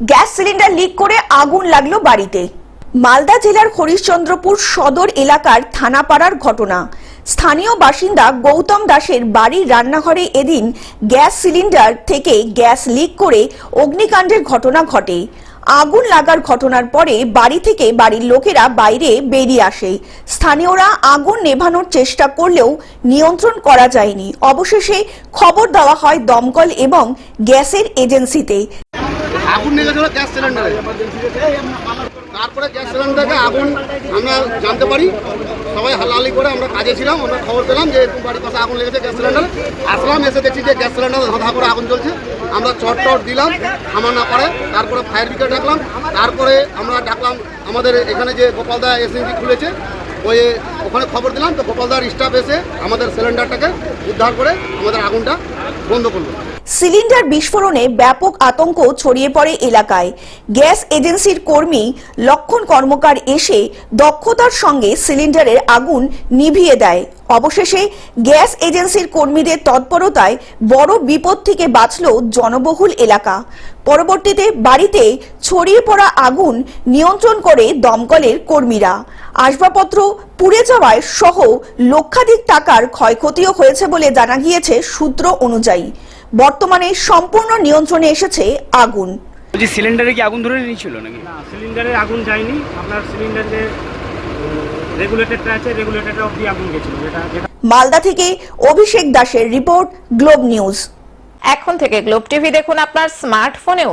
Gas cylinder leak করে আগুন লাগল বাড়িতে। মালদা জেলার হরিশ্চন্দ্রপুর সদর এলাকার থানাপাড়ার ঘটনা। স্থানীয় বাসিন্দা গৌতম দাসের বাড়ির রান্নাঘরে এদিন গ্যাস সিলিন্ডার থেকে গ্যাস লিক করে অগ্নিকাণ্ডের ঘটনা ঘটে। আগুন লাগার ঘটনার পরে বাড়ি থেকে বাড়ির লোকেরা বাইরে বেরিয়ে আসে। স্থানীয়রা আগুন নেভানোর চেষ্টা করলেও নিয়ন্ত্রণ করা যায়নি। অবশেষে খবর দেওয়া হয় দমকল এবং গ্যাসের এজেন্সিতে। আগুন লেগেছিল গ্যাস সিলিন্ডারে। তারপরে গ্যাস সিলিন্ডারকে আগুন আমরা জানতে পারি। সবাই হালাহালি করে আমরা কাজে ছিলাম, আমরা খবর পেলাম যে এরকম বাড়ির পাশে আগুন লেগেছে গ্যাস সিলিন্ডারে। আসলাম, এসে দেখছি যে গ্যাস সিলিন্ডার ধাঁধা করে আগুন জ্বলছে। আমরা চট টট দিলাম, থামা না পারে। তারপরে ফায়ার ব্রিগেড ডাকলাম। তারপরে আমরা ডাকলাম, আমাদের এখানে যে গোপালদা এসএনজি খুলেছে, ওই ওখানে খবর দিলাম তো গোপালদার স্টাফ এসে আমাদের সিলিন্ডারটাকে উদ্ধার করে আমাদের আগুনটা বন্ধ করল। সিলিন্ডার বিস্ফোরণে ব্যাপক আতঙ্ক ছড়িয়ে পড়ে এলাকায়। গ্যাস এজেন্সির কর্মী লক্ষণ কর্মকার এসে দক্ষতার সঙ্গে সিলিন্ডারের আগুন নিভিয়ে দেয়। অবশেষে গ্যাস এজেন্সির কর্মীদের তৎপরতায় বড় বিপদ থেকে বাঁচল জনবহুল এলাকা। পরবর্তীতে বাড়িতে ছড়িয়ে পড়া আগুন নিয়ন্ত্রণ করে দমকলের কর্মীরা। আসবাবপত্র পুড়ে যাওয়ায় সহ লক্ষাধিক টাকার ক্ষয়ক্ষতিও হয়েছে বলে জানা গিয়েছে সূত্র অনুযায়ী। বর্তমানে সম্পূর্ণ নিয়ন্ত্রণে এসেছে আগুন। বলছি সিলিন্ডারে কি আগুন ধরে নিয়েছিল নাকি? না সিলিন্ডারে আগুন যায়নি। আপনার সিলিন্ডার যে রেগুলেটরটা আছে রেগুলেটরটা অব্দি আগুন গেছিল। যেটা যেটা মালদা থেকে অভিষেক দাসের রিপোর্ট গ্লোব নিউজ। এখন থেকে গ্লোব টিভি দেখুন আপনার স্মার্টফোনেও।